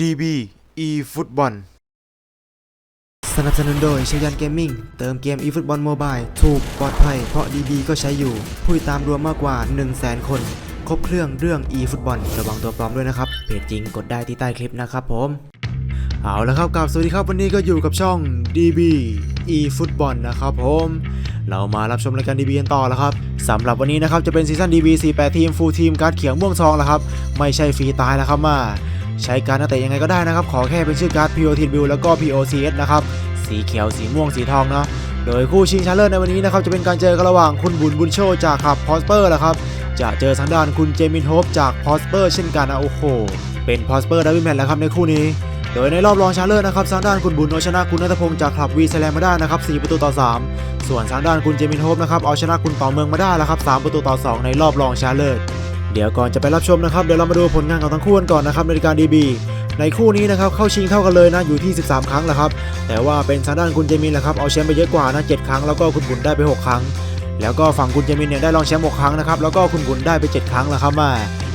DB e ฟุตบอลสนับสนุนโดยชยันเกมมิ่งเติมเกม eFootball Mobile ถูกปลอดภัยเพราะ DB ก็ใช้อยู่ ผู้ติดตามรวมมากกว่า 1 0 0 0 0แสนคน ครบเครื่องเรื่อง eFootball ระวังตัวปลอมด้วยนะครับ เพจจริงกดได้ที่ใต้คลิปนะครับผม เอาละครับกับสวัสดีครับวันนี้ก็อยู่กับช่อง DB eFootball นะครับผมเรามารับชมรายการ DB กันต่อแล้วครับสำหรับวันนี้นะครับจะเป็นซีซั่น DB 48 ทีมฟูลทีมการ์ดเขียวม่วงทองแล้วครับ ไม่ใช่ฟรีตายแล้วครับมา ใช้การดนักเตะยังไงก็ได้นะครับ ขอแค่เป็นชื่อการ์ด POTW แล้วก็ POCS นะครับ สีเขียว สีม่วง สีทองเนาะ โดยคู่ชิงชนะเลิศในวันนี้นะครับ จะเป็นการเจอกันระหว่างคุณบุญบุญโชจากขับพอสเปอร์ละครับ จะเจอทางด้านคุณเจมินโฮปจากพอสเปอร์เช่นกันนะโอ้โห เป็นพอสเปอร์ดับเบิลแมตช์แล้วครับในคู่นี้ โดยในรอบรองชนะเลิศนะครับทางด้านคุณบุญเอาชนะคุณนัทพงศ์จากคลับวีไซลนด์มาได้นะครับ4ประตูต่อ 3 ส่วนทางด้านคุณเจมินโฮปนะครับเอาชนะคุณต่อเมืองมาได้แล้วครับ3ประตูต่อ 2 ในรอบรองชนะเลิศ เดี๋ยวก่อนจะไปรับชมนะครับเดี๋ยวเรามาดูผลงานของทั้งคู่กันก่อนนะครับในรายการ DB ในคู่นี้นะครับเข้าชิงเท่ากันเลยนะอยู่ที่ 13 ครั้งแหละครับ แต่ว่าเป็นทางด้านคุณเจมินแหละครับเอาแชมป์ไปเยอะกว่านะ7ครั้งแล้วก็คุณบุญได้ไป 6 ครั้ง แล้วก็ฝั่งคุณเจมินเนี่ยได้รองแชมป์6ครั้งนะครับแล้วก็คุณบุญได้ไป 7 ครั้งแล้วครับมา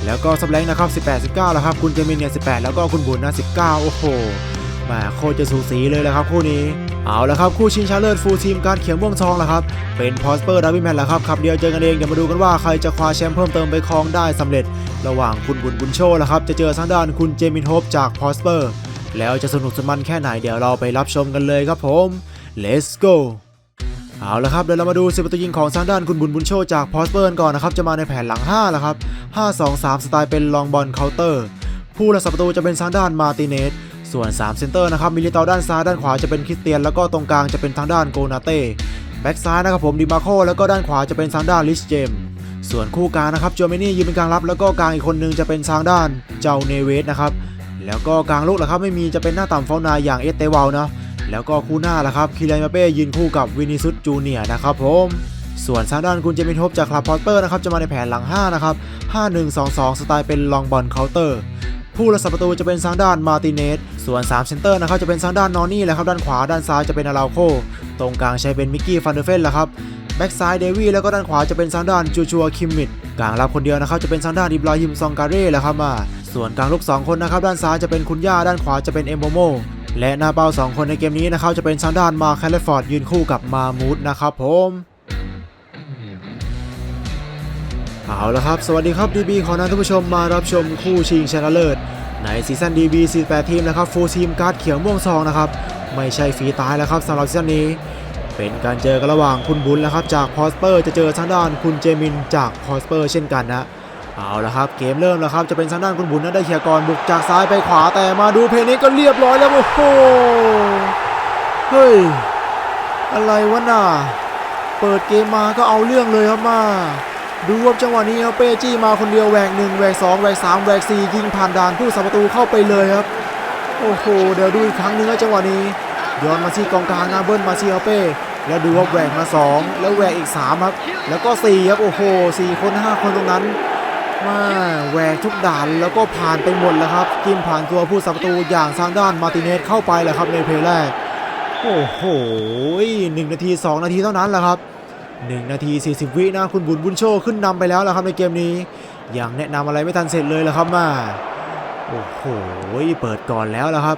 แล้วก็ซับแรงนะครับ18 19แล้วครับคุณเจมินเนี่ย18 แล้วก็คุณบุญนะ19 โอ้โหแหมาโคตรจะสูสีเลยแหละครับคู่นี้ เอาละครับ คู่ชิงชนะเลิศฟูลทีมการเขียวม่วงทองแล้วครับ เป็นพอสเปอร์ดับเบิลแมตช์แล้วครับขับเดียวเจอกันเองเดี๋ยวมาดูกันว่าใครจะคว้าแชมป์เพิ่มเติมไปครองได้สำเร็จ ระหว่างคุณบุญบุญโชแล้วครับ จะเจอทางด้านคุณเจมินโฮปจากพอสเปอร์ แล้วจะสนุกสนมันแค่ไหนเดี๋ยวเราไปรับชมกันเลยครับผม let's go เอาละครับเดี๋ยวเรามาดูสิบประตูยิงของทางด้านคุณบุญบุญโชจากพอสเปอร์ก่อนนะครับจะมาในแผนหลัง5แล้วครับ5 2 3 สไตล์เป็นลองบอลเคาน์เตอร์ผู้รักษาประตูจะเป็นทางด้านมาร์ติเนส ส่วน 3 เซนเตอร์นะครับ มิลิตาด้านซ้ายด้านขวาจะเป็นคริสเตียน แล้วก็ตรงกลางจะเป็นทางด้านโกนาเต้ แบ็กซ้ายนะครับผมดิมาโคแล้วก็ด้านขวาจะเป็นทางด้านลิสเจม ส่วนคู่กลางนะครับโจเมนี่ยืนเป็นกลางรับ แล้วก็กลางอีกคนนึงจะเป็นทางด้านเจ้าเนเวสนะครับ แล้วก็กลางลูกนะครับไม่มีจะเป็นหน้าต่ำเฝ้านายอย่างเอสเตวาลนะแล้วก็คู่หน้าละครับคิเลนมาเป้ยืนคู่กับวินิซุสจูเนียนะครับผมส่วนทางด้านคุณเจมินโฮปจากคลับพอตเตอร์นะครับจะมาในแผนหลัง 5 นะครับ 5-1-2-2 สไตล์เป็นลองบอลเคาน์เตอร์ ผู้รักษาประตูจะเป็นทางด้านมาติเนส ส่วน 3 เซนเตอร์นะครับจะเป็นทางด้านนอนี่แหละครับด้านขวาด้านซ้ายจะเป็นอาราโค ตรงกลางใช้เป็นมิกกี้ฟันเดอร์เฟนแหละครับแบ็กซ้ายเดวี่แล้วก็ด้านขวาจะเป็นทางด้านจูชัวคิมมิดกลางรับคนเดียวนะครับจะเป็นทางด้านอิบราฮิมซองการเร่แหละครับมาส่วนกลางลูก2คนนะครับด้านซ้ายจะเป็นคุณย่าด้านขวาจะเป็นเอมโมโมและหน้าเป้า2คนในเกมนี้นะครับจะเป็นทางด้านมาแคลฟอร์ดยืนคู่กับมามูดนะครับผม เอาละครับ สวัสดีครับ DB ขอนำท่านผู้ชมมารับชมคู่ชิงชนะเลิศในซีซั่น DB 48 ทีมนะครับฟูลทีมการ์ดเขียวม่วงทองนะครับ ไม่ใช่ฟรีตายแล้วครับสำหรับซีซั่นนี้ เป็นการเจอกันระหว่างคุณบุญนะครับจากพอสเปอร์จะเจอทางด้านคุณเจมินจากพอสเปอร์เช่นกันนะเอาละครับเกมเริ่มแล้วครับจะเป็นทางด้านคุณบุญนะได้เคลียก่อนบุกจากซ้ายไปขวาแต่มาดูเพลย์นี้ก็เรียบร้อยแล้วโอ้โหเฮ้ยอะไรวะน่ะเปิดเกมมาก็เอาเรื่องเลยครับมา ดูว่าจังหวะนี้ครับเป้จี้มาคนเดียวแหวกหนึ่งแหวกสองแหวกสามแหวกสี่ยิงผ่านด่านผู้สัประตูเข้าไปเลยครับ โอ้โหเดี๋ยวดูอีกครั้งหนึงครับจังหวะนี้ย้อนมาที่กองกลางนะเบิ้ลมาที่เอาเป้แล้วดูว่าแหวกมาสองแล้วแหวกอีกสามครับ แล้วก็สี่ครับโอ้โหสี่คนห้าคนตรงนั้นมาแหวกทุกด่านแล้วก็ผ่านไปหมดแล้วครับกินผ่านตัวผู้สัประตูอย่างทางด้านมาติเนสเข้าไปแหละครับในเพลแรก โอ้โหหนึ่งนาทีสองนาทีเท่านั้นแหละครับ 1 นาที 40 วินะคุณบุญบุญโชขึ้นนำไปแล้วละครับในเกมนี้ ยังแนะนำอะไรไม่ทันเสร็จเลยละครับมาโอ้โหเปิดก่อนแล้วละครับ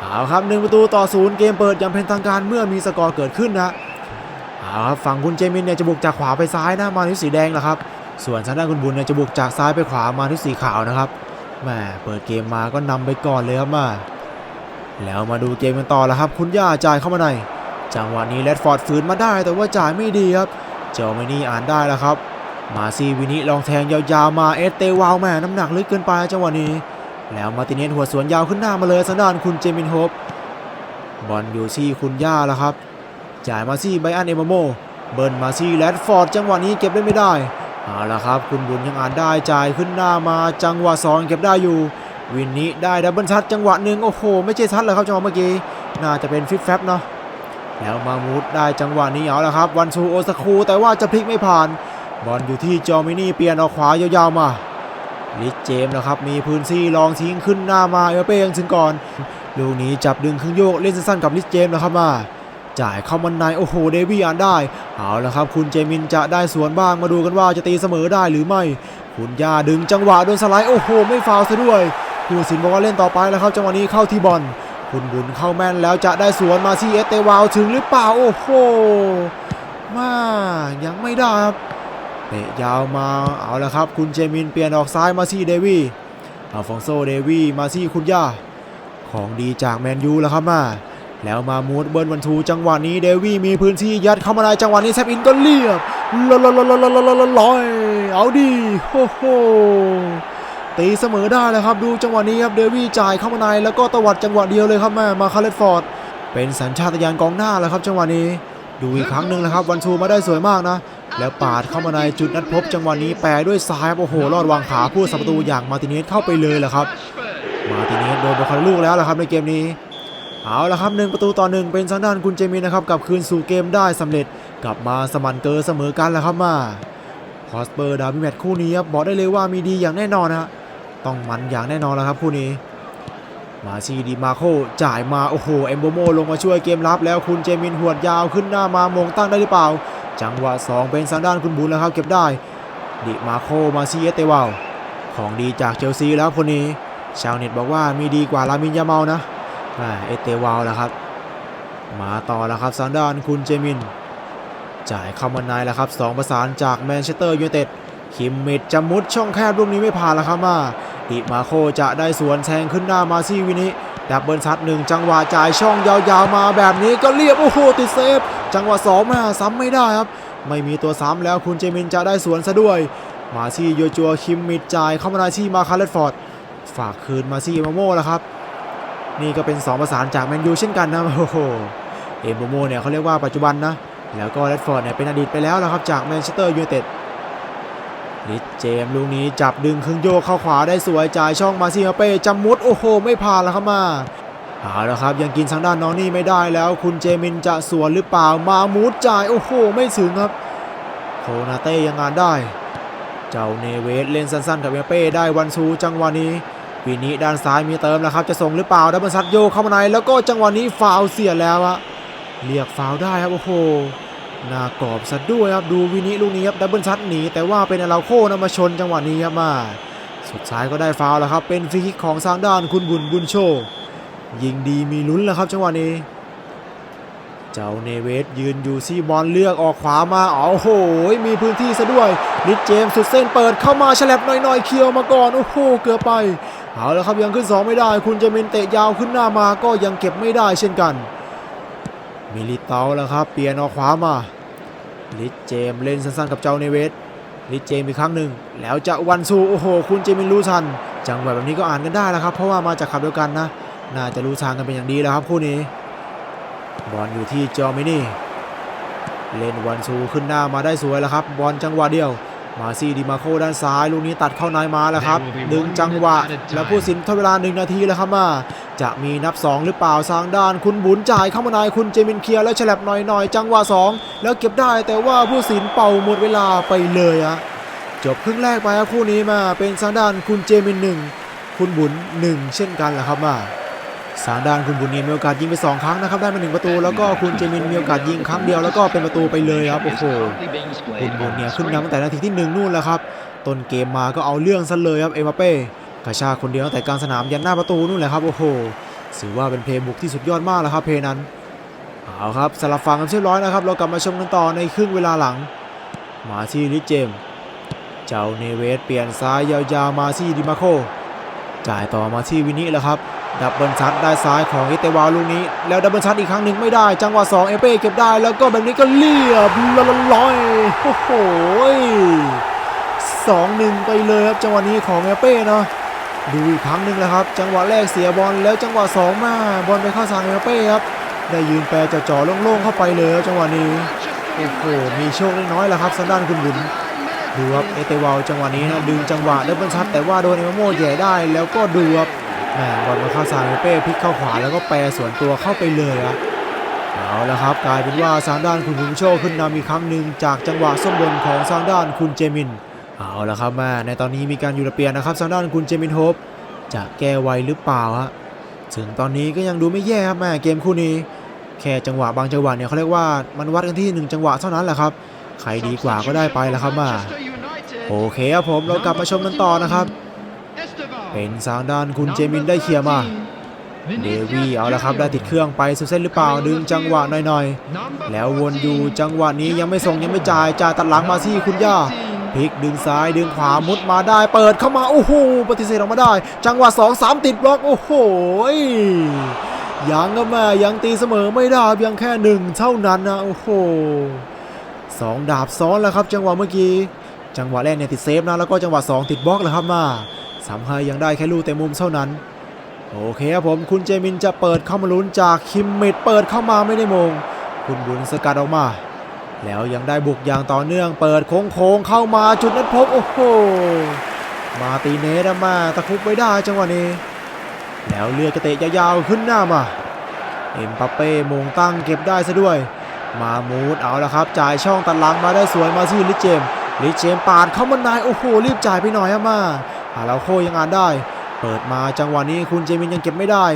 เอาครับหนึ่งประตูต่อศูนย์เกมเปิดอย่างเป็นทางการเมื่อมีสกอร์เกิดขึ้นนะเอาครับฝั่งคุณเจมินเนี่ยจะบุกจากขวาไปซ้ายนะมาที่สีแดงละครับ ส่วนทางด้านคุณบุญเนี่ยจะบุกจากซ้ายไปขวามาที่สีขาวนะครับแหมเปิดเกมมาก็นำไปก่อนเลยครับมาแล้วมาดูเกมกันต่อแล้วครับ คุณย่าจ่ายเข้ามาใน จังหวะนี้แรดฟอร์ดฝืนมาได้แต่ว่าจ่ายไม่ดีครับ เจอไม่นี่อ่านได้แล้วครับ มาซีวินิลองแทงยาวๆมาเอสเตวาวแม่น้ำหนักลึกเกินไปจังหวะนี้ แล้วมาติเนสหัวสวนยาวขึ้นหน้ามาเลยสนานคุณเจมินโฮปบอลอยู่ที่คุณย่าแล้วครับ จ่ายมาซี่ไบอันเอมโม เบิร์นมาซี่แรดฟอร์ดจังหวะนี้เก็บได้ไม่ได้เอาละครับ คุณบุญยังอ่านได้จ่ายขึ้นหน้ามาจังหวะสองเก็บได้อยู่ วินนี้ได้ดับเบิลทัชจังหวะหนึ่งโอ้โห ไม่ใช่ทัชเลยครับจังหวะเมื่อกี้ น่าจะเป็นฟิปแฟบเนาะ แล้วมามูดได้จังหวะนี้เอาละครับ วันชูโอสคูแต่ว่าจะพลิกไม่ผ่าน บอลอยู่ที่จอมินี่เปลี่ยนออกขวายาวๆมาลิเจมส์นะครับมีพื้นที่ลองทิ้งขึ้นหน้ามาเอเป้ยังถึงก่อนลูกนี้จับดึงครึ่งโยกเล่นสั้นๆกับลิเจมส์นะครับมา จ่ายเข้ามันในโอ้โหเดวี่อ่านได้ เอาละครับ คุณเจมินจะได้สวนบ้างมาดูกันว่าจะตีเสมอได้หรือไม่ คุณย่าดึงจังหวะโดนสไลด์โอ้โห ไม่ฟาวซะด้วยผู้สินบอกว่าเล่นต่อไปแล้วครับจังหวะนี้เข้าที่บอล คุณบุญเข้าแม่นแล้วจะได้สวนมาที่เอสเตวาวถึงหรือเปล่า โอ้โหมายังไม่ได้ครับเตะยาวมาเอาละครับ คุณเจมินเปลี่ยนออกซ้ายมาที่เดวี่อัลฟองโซเดวี่มาที่คุณย่า ของดีจากแมนยูแล้วครับมา แล้วมามูดเบิร์นวันทูจังหวะนี้เดวี่มีพื้นที่ยัดเข้ามาในจังหวะนี้แซบอินก็เรียบลอยลอยลอยลอยลอยลอยเอาดีโอ้โห ตีเสมอได้แล้วครับ ดูจังหวะนี้ครับเดวี่จ่ายเข้ามาในแล้วก็ตวัดจังหวะเดียวเลยครับแม่มาคาร์เลตฟอร์ด เป็นสัญชาตญาณกองหน้าแล้วครับ จังหวะนี้ดูอีกครั้งหนึ่งนะครับวันทูมาได้สวยมากนะ แล้วปาดเข้ามาในจุดนัดพบ จังหวะนี้แปรด้วยซ้ายครับโอ้โหลอดวางขาผู้สัประตูอย่างมาติเนสเข้าไปเลยแหละครับ มาติเนสโดนไปคนละลูกแล้วแหละครับในเกมนี้เอาละครับหนึ่งประตูต่อหนึ่งเป็นทางด้านคุณเจมินนะครับกลับคืนสู่เกมได้สำเร็จ กลับมาสมันเกอเสมอกันแล้วครับมาคอสเปอร์ดาบี้แมตคู่นี้ครับบอกได้เลยว่ามีดีอย่างแน่นอนนะฮะ ต้องมันอย่างแน่นอนแล้วครับคู่นี้ มาชีดีมาโคจ่ายมา โอ้โห เอมโบโมลงมาช่วยเกมรับแล้วคุณเจมินหวดยาวขึ้นหน้ามามงตั้งได้หรือเปล่า จังหวะ 2 เป็นทางด้านคุณบุญแล้วครับ เก็บได้ ดิมาโคมาซีเอสเตวาลของดีจากเชลซีแล้วคนนี้ ชาวเน็ตบอกว่ามีดีกว่าลามินยาเมานะอ่าเอสเตวาลแล้วครับ มาต่อแล้วครับทางด้านคุณเจมิน จ่ายเข้ามาในแล้วครับสองประสานจากแมนเชสเตอร์ยูไนเต็ดคิมมิดจะมุดช่องแคบลูกนี้ไม่ผ่านแล้วครับมา ดิมาโคจะได้สวนแทงขึ้นหน้ามาซี่วินิดับเบิลชัดหนึ่งจังหวะจ่ายช่องยาวๆมาแบบนี้ก็เรียบ โอ้โห ติดเซฟ จังหวะสองมาซ้ำไม่ได้ครับ ไม่มีตัวซ้ำแล้วคุณเจมินจะได้สวนซะด้วย มาซี่โยจัวคิมมิดจ่ายเข้ามาในที่มาคาร์เลตฟอร์ดฝากคืนมาซี่เอมโม่แล้วครับ นี่ก็เป็น 2 ประสานจากแมนยูเช่นกันนะโอ้โหเอมโมเนี่ยเขาเรียกว่าปัจจุบันนะแล้วก็แรดฟอร์ดเนี่ยเป็นอดีตไปแล้วละครับจากแมนเชสเตอร์ยูไนเต็ด ลิเจมลูกนี้จับดึงครึ่งโยกเข้าขวาได้สวยจ่ายช่องมาซี่ฮาเป้จำมุดโอ้โห ไม่ผ่านแล้วครับมาเอาละครับยังกินทางด้านน้องนี่ไม่ได้แล้ว คุณเจมินจะสวนหรือเปล่ามามูดจ่ายโอ้โห ไม่ถึงครับ โคนาเต้ยังงานได้ เจ้าเนเวสเล่นสั้นๆกับเอเป้ได้วันซูจังหวะนี้วินิด้านซ้ายมีเติมแล้วครับจะส่งหรือเปล่าดับเบิลซัดโยเข้ามาในแล้วก็จังหวะนี้ฟาวล์เสียแล้วอะเรียกฟาวล์ได้ครับโอ้โห หน้ากรอบซะด้วยครับดูวินิลูกนี้ครับดับเบิลซัดหนีแต่ว่าเป็นอาราโคนำมาชนจังหวะนี้ครับมาสุดท้ายก็ได้ฟาวแล้วครับ เป็นฟรีคิกของทางด้านคุณบุญบุญโชคยิงดีมีลุ้นแล้วครับจังหวะนี้ เจ้าเนเวสยืนอยู่ซี่บอลเลือกออกขวามาอ๋อโอ้โหมีพื้นที่ซะด้วยลิดเจมสุดเส้นเปิดเข้ามาฉลับหน่อยๆเคียวมาก่อนโอ้โหเกือบไปเอาแล้วครับยังขึ้น 2 ไม่ได้ คุณเจมินเตะยาวขึ้นหน้ามาก็ยังเก็บไม่ได้เช่นกันมิลิเตาแล้วครับ เปลี่ยนออกขวามา ลิดเจมเล่นสั้นๆกับเจ้าเนเวสลิดเจมอีกครั้งหนึ่งแล้วจะวันซูโอ้โห คุณเจมินรู้ทัน จังหวะแบบนี้ก็อ่านกันได้แล้วครับ เพราะว่ามาจากขับเดียวกันนะ น่าจะรู้ทางกันเป็นอย่างดีแล้วครับคู่นี้ บอลอยู่ที่จอมินี่ เล่นวันซูขึ้นหน้ามาได้สวยแล้วครับ บอลจังหวะเดียว มาซีดิมาโคด้านซ้ายลูกนี้ตัดเข้าในมาแล้วครับดึงจังหวะ แล้วผู้สินทดเวลาหนึ่งนาทีแล้วครับมา จะมีนับ 2 หรือเปล่าทางด้านคุณบุญจ่ายเข้ามาในคุณเจมินเคลียร์แล้วฉลับหน่อยๆ จังหวะ 2 แล้วเก็บได้แต่ว่าผู้สินเป่าหมดเวลาไปเลยอะจบครึ่งแรกไปครับคู่นี้มาเป็นทางด้านคุณเจมินหนึ่งคุณบุญหนึ่งเช่นกันแหละครับมา สางด้านคุณบุญเนียมีโอกาสยิงไปสองครั้งนะครับได้มาหนึ่งประตูแล้วก็คุณเจมินมีโอกาสยิงครั้งเดียวแล้วก็เป็นประตูไปเลยครับโอ้โหคุณบุญเนียขึ้นนำตั้งแต่นาทีที่หนึ่งนู่นแล้วครับต้นเกมมาก็เอาเรื่องซะเลยครับเอ็มบัปเป้กระชากคนเดียวตั้งแต่กลางสนามยันหน้าประตูนู่นแหละครับโอ้โหถือว่าเป็นเพลย์บุกที่สุดยอดมากแล้วครับเพลย์นั้นเอาครับสลับฟังกันเรียบร้อยนะครับ เรากลับมาชมกันต่อในครึ่งเวลาหลัง มาที่ลิเจม เจ้าเนเวสเปลี่ยนซ้ายยาวๆมาที่ดิมาโคจ่ายต่อมาที่วินิแล้วครับ ดับเบิลชัดได้ซ้ายของเอเตวาลูกนี้ แล้วดับเบิลชัดอีกครั้งหนึ่งไม่ได้ จังหวะ2เอเป้เก็บได้ แล้วก็แบบนี้ก็เรียบลอยโอ้โหสองหนึ่งไปเลยครับจังหวะนี้ของเอเป้เนาะดูอีกครั้งหนึ่งแล้วครับ จังหวะแรกเสียบอลแล้วจังหวะ2มาบอลไปเข้าทางเอเป้ครับได้ยืนแปรจ่อๆโล่งๆเข้าไปเลยจังหวะนี้โอ้โหมีโชคเล็กน้อยแล้วครับทางด้านคุณบุญดูครับเอเตวาจังหวะนี้นะดึงจังหวะดับเบิลชัดแต่ว่าโดนเอมโม่แย่ได้แล้วก็ดูครับ แหม่บอลมาเข้าซานเป้พลิกเข้าขวาแล้วก็แปรสวนตัวเข้าไปเลยครับเอาละครับกลายเป็นว่าซางด้านคุณบุญโชคขึ้นนำอีกครั้งหนึ่งจากจังหวะส้มบนของซางด้านคุณเจมิน เอาละครับแม่ในตอนนี้มีการอยู่ระเปียนนะครับซางด้านคุณเจมินโฮปจะแก้ไวหรือเปล่าฮะถึงตอนนี้ก็ยังดูไม่แย่ครับแม่เกมคู่นี้ แค่จังหวะบางจังหวะเนี่ยเขาเรียกว่ามันวัดกันที่หนึ่งจังหวะเท่านั้นแหละครับใครดีกว่าก็ได้ไปแล้วครับมาโอเคครับผมเรากลับมาชมกันต่อนะครับ เป็นทางด้านคุณเจมินได้เคลียร์มาเดวี่เอาละครับได้ติดเครื่องไปสุดเส้นหรือเปล่าดึงจังหวะหน่อยๆ แล้ววนอยู่จังหวะนี้ยังไม่ส่งยังไม่จ่ายจ่ายตัดหลังมาที่คุณย่าพลิกดึงซ้ายดึงขวามุดมาได้ เปิดเข้ามาโอ้โหปฏิเสธออกมาได้ จังหวะ2 3ติดบล็อกโอ้โหยังก็แม่ยังตีเสมอไม่ได้เพียงแค่หนึ่งเท่านั้นนะโอ้โหสองดาบซ้อนแล้วครับ จังหวะเมื่อกี้ จังหวะแรกเนี่ยติดเซฟนะแล้วก็จังหวะ2ติดบล็อกแล้วครับมา สามไฮยังได้แค่ลูกเตะมุมเท่านั้น โอเคครับผมคุณเจมินจะเปิดเข้ามาลุ้นจากคิมมิดเปิดเข้ามาไม่ได้มง คุณบุญสกัดออกมา แล้วยังได้บุกอย่างต่อเนื่อง เปิดโค้งๆเข้ามาจุดนัดพบโอ้โหมาตีเนสอะมาตะคุบไว้ได้จังหวะนี้ แล้วเลือกกระเตะยาวๆขึ้นหน้ามาเอ็มปัปเป้มงตั้งเก็บได้ซะด้วย มามูดเอาละครับจ่ายช่องตัดหลังมาได้สวยมาที่ลิเจมลิเจมปาดเข้ามานายโอ้โหรีบจ่ายไปหน่อยอะมา หาแล้วโคยังอ่านได้ เปิดมาจังหวะนี้คุณเจมินยังเก็บไม่ได้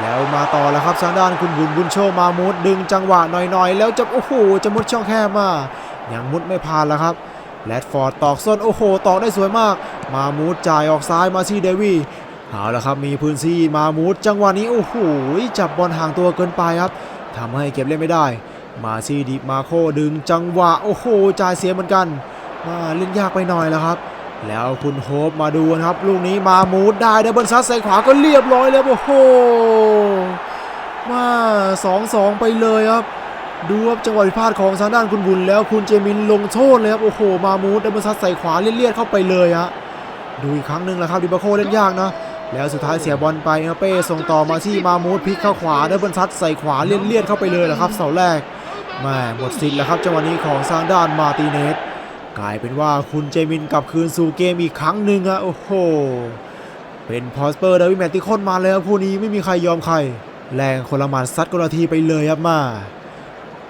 แล้วมาต่อแล้วครับทางด้านคุณบุญบุญโชมามุดดึงจังหวะหน่อยๆ แล้วจะโอ้โหจะมุดช่องแคบมายังมุดไม่ผ่านแล้วครับแรดฟอร์ดตอกส้นโอ้โหตอกได้สวยมาก มามูดจ่ายออกซ้ายมาที่เดวี่เอาละครับมีพื้นที่มามูดจังหวะนี้โอ้โหจับบอลห่างตัวเกินไปครับทำให้เก็บเล่นไม่ได้ มาซีดิมาโคดึงจังหวะโอ้โหจ่ายเสียเหมือนกัน มาเล่นยากไปหน่อยแล้วครับ แล้วคุณโฮปมาดูนะครับ ลูกนี้มามูดได้ดับเบิลซัดใส่ขวาก็เรียบร้อยแล้วโอ้โหมาสองสองไปเลยครับ ดูครับจังหวะผิดพลาดของทางด้านคุณบุญแล้วคุณเจมินลงโทษเลยครับ โอ้โห มามูดดับเบิลซัดใส่ขวาเลี่ยนๆเข้าไปเลยฮะดูอีกครั้งหนึ่งแหละครับดิบาโคเล่นยากนะแล้วสุดท้ายเสียบอลไปเอเป้ส่งต่อมาที่มามูดพลิกเข้าขวาดับเบิลซัดใส่ขวาเลี่ยนๆเข้าไปเลยแหละครับเสาแรกแม่หมดสิทธิ์แล้วครับจังหวะนี้ของทางด้านมาติเนส กลายเป็นว่าคุณเจมินกลับคืนสู่เกมอีกครั้งหนึ่งอะโอ้โห เป็นพอสเปอร์เดวิแมตติคอนมาแล้วคู่นี้ไม่มีใครยอมใคร แรงคนละหมัดซัดคนละทีไปเลยครับมา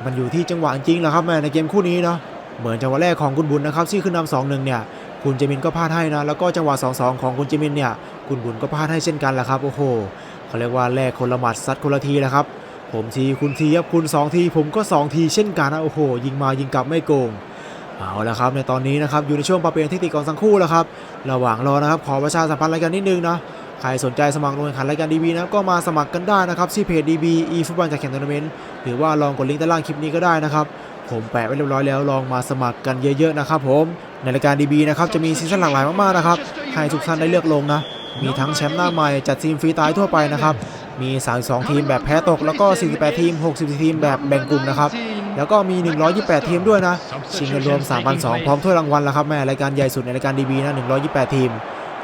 มันอยู่ที่จังหวะจริงแหละครับแม่ในเกมคู่นี้เนาะเหมือนจังหวะแรกของคุณบุญนะครับที่ขึ้นนำสองหนึ่งเนี่ยคุณเจมินก็พลาดให้นะแล้วก็จังหวะ2อสองของคุณเจมินเนี่ยคุณบุญก็พลาดให้เช่นกันแหละครับโอ้โหเขาเรียกว่าแลกคนละหมัดซัดคนละทีแหละครับผมทีคุณทีครับคุณสองที ผมก็สองทีเช่นกันนะโอ้โห ยิงมายิงกลับไม่โกง เอาละครับในตอนนี้นะครับอยู่ในช่วงปรับเปลี่ยนเทคนิคของทั้งคู่แล้วครับระหว่างรอนะครับขอประชาสัมพันธ์รายการนิดนึงนะใครสนใจสมัครลงแข่งขันรายการดีบีนะก็มาสมัครกันได้นะครับที่เพจ DB e ฟุตบอลจากแข่งทัวร์นาเมนต์หรือว่าลองกดลิงก์ใต้ล่างคลิปนี้ก็ได้นะครับผมแปะไว้เรียบร้อยแล้วลองมาสมัครกันเยอะๆนะครับผมในรายการ DB นะครับจะมีซีซั่นหลากหลายมากๆนะครับให้ทุกท่านได้เลือกลงนะมีทั้งแชมป์หน้าใหม่จัดทีมฟรีตายทั่วไปนะครับมี 32 ทีมแบบแพ้ตกแล้วก็ 48 ทีม 64 ทีมแบบแบ่งกลุ่มนะครับ แล้วก็มี 128 ทีมด้วยนะ ชิงเงินรวม 3,200 พร้อมถ้วยรางวัลแล้วครับแม่รายการใหญ่สุดในรายการดีบีนะ 128 ทีม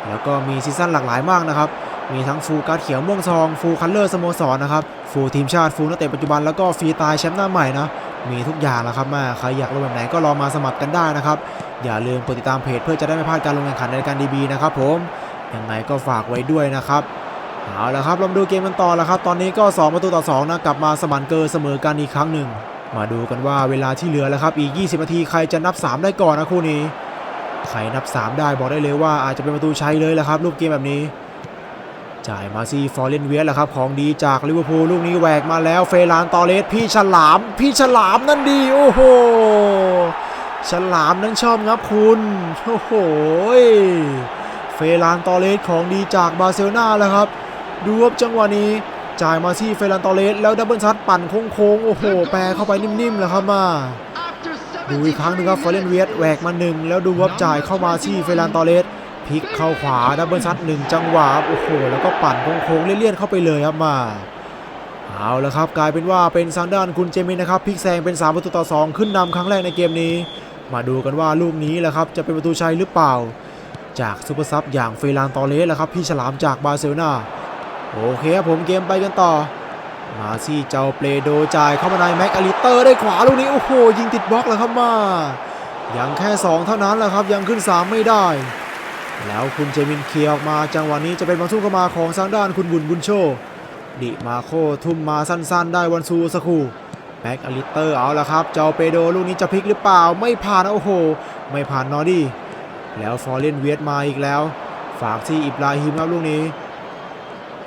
แล้วก็มีซีซั่นหลากหลายมากนะครับ มีทั้งฟูลการ์ดเขียวม่วงทองฟูลคัลเลอร์สโมสรนะครับ ฟูลทีมชาติฟูลนักเตะปัจจุบันแล้วก็ฟรีตายแชมป์หน้าใหม่นะ มีทุกอย่างแล้วครับแม่ใครอยากลงแบบไหนก็ลองมาสมัครกันได้นะครับ อย่าลืมกดติดตามเพจเพื่อจะได้ไม่พลาดการลงแข่งขันในรายการดีบีนะครับผมยังไงก็ฝากไว้ด้วยนะครับเอาละครับเรามาดูเกมกันต่อแล้วครับ ตอนนี้ก็ 2 ประตูต่อ 2 นะ กลับมาสมันเกอร์เสมอกันอีกครั้งหนึ่ง มาดูกันว่าเวลาที่เหลือแล้วครับ อีก 20 นาทีใครจะนับ 3 ได้ก่อนนะคู่นี้ ใครนับ 3 ได้บอกได้เลยว่าอาจจะเป็นประตูชัยเลยแหละครับรูปเกมแบบนี้ จ่ายมาซีฟอร์เรนเวียสแหละครับ ของดีจากลิเวอร์พูลลูกนี้แหวกมาแล้วเฟรานตอเลสพี่ฉลาม พี่ฉลามนั่นดีโอ้โหฉลามนั้นชอบงับคุณโอ้โหเฟรานตอเลสของดีจากบาร์เซโลนาแล้วครับ ดูครับจังหวะนี้ จ่ายมาที่เฟรนตอเลสแล้วดับเบิลซัดปั่นโค้งๆโอ้โห แปรเข้าไปนิ่มๆแล้วครับมาดูอีกครั้งหนึงครับฟอร์เรนเวียสแหวกมาหนึ่งแล้วดูว่าจ่ายเข้ามาที่เฟรนตอเลสพลิกเข้าขวาดับเบิลซัดหนึ่งจังหวะโอ้โหแล้วก็ปั่นโค้งๆเลี่ยนๆเข้าไปเลยครับมาเอาละครับกลายเป็นว่าเป็นซางด้านคุณเจมินนะครับพลิกแซงเป็น3ประตูต่อ 2 ขึ้นนำครั้งแรกในเกมนี้ มาดูกันว่าลูกนี้แหละครับจะเป็นประตูชัยหรือเปล่า จากซูเปอร์ซับอย่างเฟรานตอเลสแหละครับพี่ฉลามจากบาร์เซโลนา โอเคครับผมเกมไปกันต่อ มาซี่เจ้าเปรโดจ่ายเข้ามาในแม็กอลิเตอร์ได้ขวาลูกนี้โอ้โหยิงติดบล็อกแล้วครับมายังแค่ 2 เท่านั้นแหละครับยังขึ้น 3 ไม่ได้ แล้วคุณเจมินเคลียร์ออกมาจังหวะนี้จะเป็นบอลทุ่มเข้ามาของทางด้านคุณบุญบุญโชดิมาโคทุ่มมาสั้นๆ ได้วันซูสักคู่แม็กอลิเตอร์เอาละครับ เจ้าเปโดลูกนี้จะพลิกหรือเปล่าไม่ผ่านโอ้โห ไม่ผ่านนอร์ดี้แล้วฟอร์เรนเวียดมาอีกแล้ว ฝากที่อิบราฮิมครับลูกนี้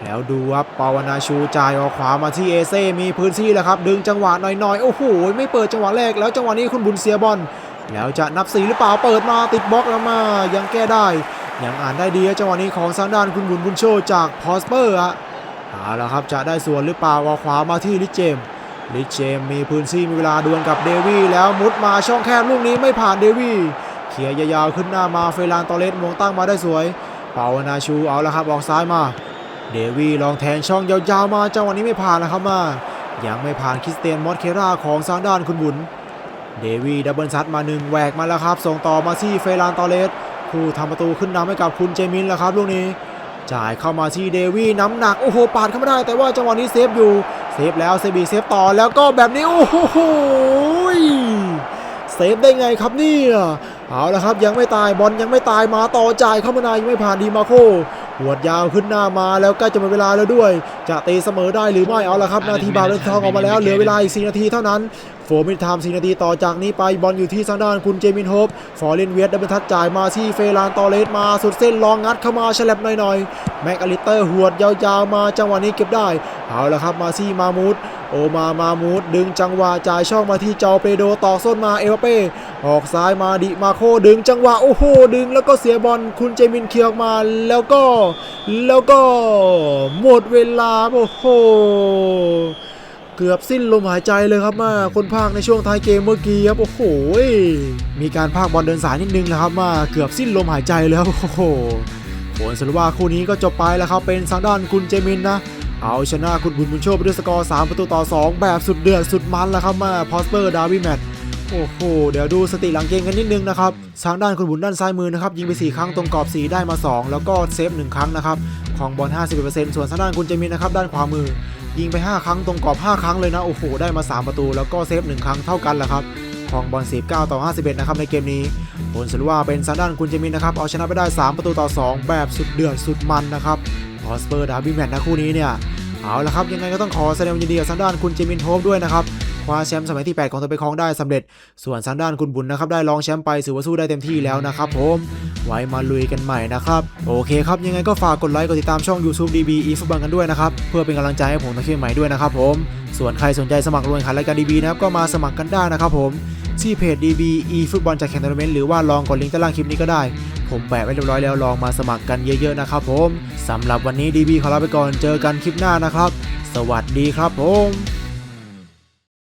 แล้วดูครับปาวนาชูจ่ายออกขวามาที่เอเซ่มีพื้นที่แล้วครับ ดึงจังหวะหน่อยๆ โอ้โห ไม่เปิดจังหวะแรกแล้วจังหวะนี้คุณบุญเสียบอลแล้วจะนับสีหรือเปล่าเปิดมาติดบล็อกแล้วมายังแก้ได้ ยังอ่านได้ดีจังหวะนี้ของซางด้านคุณบุญบุญโชจากพอสเปอร์อะเอาละครับจะได้ส่วนหรือเปล่าเอาขวามาที่ลิเจมลิเจมมีพื้นที่มีเวลาดวลกับเดวี่แล้วมุดมาช่องแคบลูกนี้ไม่ผ่านเดวี่เคลียยาวๆขึ้นหน้ามาเฟรานตอเลสมงตั้งมาได้สวย เปาวนาชูเอาละครับออกซ้ายมา เดวี่ลองแทงช่องยาวๆมาจังหวะนี้ไม่ผ่านนะครับมา ยังไม่ผ่านคริสเตียนมอสเคราของซางด้านคุณบุญ เดวี่ดับเบิลซัดมาหนึ่งแหวกมาแล้วครับ ส่งต่อมาที่เฟรานตอเลสผู้ทำประตูขึ้นนำให้กับคุณเจมินแล้วครับลูกนี้ จ่ายเข้ามาที่เดวี่น้ำหนักโอ้โหปาดเข้ามาได้แต่ว่าจังหวะนี้เซฟอยู่เซฟแล้วเซบีเซฟต่อแล้วก็แบบนี้โอ้โหเซฟได้ไงครับเนี่ยเอาละครับยังไม่ตายบอลยังไม่ตายมาต่อจ่ายเข้ามาในยังไม่ผ่านดีมาโค หวดยาวขึ้นหน้ามาแล้วใกล้จะหมดเวลาแล้วด้วย จะตีเสมอได้หรือไม่เอาละครับนาทีบาเรนทองออกมาแล้วเหลือเวลาอีก4นาทีเท่านั้น โฟมิทาม4นาทีต่อจากนี้ไปบอลอยู่ที่ทางด้านคุณเจมินโฮปฟอร์เรนเวียดดับเบิลทัดจ่ายมาที่เฟรานตอเลสมาสุดเส้นลองงัดเข้ามาฉลับหน่อยๆ แม็กอลิเตอร์หวดยาวๆมาจังหวะนี้เก็บได้ เอาละครับมาซี่มามูดโอมามามูดดึงจังหวะจ่ายช่องมาที่จอเปโดต่อส้นมาเอวเป้ออกซ้ายมาดิมาโคดึงจังหวะโอ้โหดึงแล้วก็เสียบอลคุณเจมินเคียร์ออกมาแล้วก็ แล้วก็หมดเวลาโอ้โห เกือบสิ้นลมหายใจเลยครับมาคนภาคในช่วงท้ายเกมเมื่อกี้ครับโอ้โหมีการภาคบอลเดินสายนิดนึงนะครับมาเกือบสิ้นลมหายใจแล้วโอ้โหผลสรุปว่าคู่นี้ก็จบไปแล้วครับเป็นทางด้านคุณเจมินนะเอาชนะคุณบุญบุญโชคไปด้วยสกอร์ 3 ประตูต่อ 2 แบบสุดเดือดสุดมันแล้วครับมาพอสเปอร์ดาร์บี้แมตช์ โอ้โห เดี๋ยวดูสติหลังเกมกันนิดนึงนะครับ ทางด้านคุณบุญด้านซ้ายมือนะครับ ยิงไป 4 ครั้งตรงกรอบ 4 ได้มา 2 แล้วก็เซฟ 1 ครั้งนะครับ ของบอล 51%ส่วนทางด้านคุณเจมินนะครับ ด้านขวามือ ยิงไป 5 ครั้งตรงกรอบ 5 ครั้งเลยนะ โอ้โห ได้มา 3 ประตู แล้วก็เซฟ 1 ครั้งเท่ากันแหละครับ ของบอล 19 ต่อ 51 นะครับในเกมนี้ ผลสรุปว่าเป็นซานด้านคุณเจมินนะครับ เอาชนะไปได้ 3 ประตูต่อ 2 แบบสุดเดือดสุดมันนะครับพอสเปอร์ดาร์บี้แมตช์นะคู่นี้เนี่ย เอาละครับ ยังไงก็ต้องขอแสดงความยินดีกับซานด้านคุณเจมินโฮปด้วยนะครับ คว้าแชมป์สมัยที่ 8 ของตัวไปครองได้สำเร็จ ส่วนซานด้านคุณบุญนะครับได้รองแชมป์ไปถือว่าสู้ได้เต็มที่แล้วนะครับผมไว้มาลุยกันใหม่นะครับ โอเคครับยังไงก็ฝากกดไลค์กดติดตามช่อง YouTube DB e f o o t b a l l กันด้วยนะครับ เพื่อเป็นกำลังใจให้ผมในคลิปใหม่ด้วยนะครับผม ส่วนใครสนใจสมัครลงแข่งขันรายการ DB นะครับก็มาสมัครกันได้นะครับผม ที่เพจ DB e f o o t b a l l จากแข่งทัวร์นาเมนต์หรือว่าลองกดลิงก์ใต้ล่างคลิปนี้ก็ได้ ผมแปะไว้เรียบร้อยแล้วลองมาสมัครกันเยอะๆนะครับผมสำหรับวันนี้ DB ขอลาไปก่อนเจอกันคลิปหน้านะครับ สวัสดีครับผม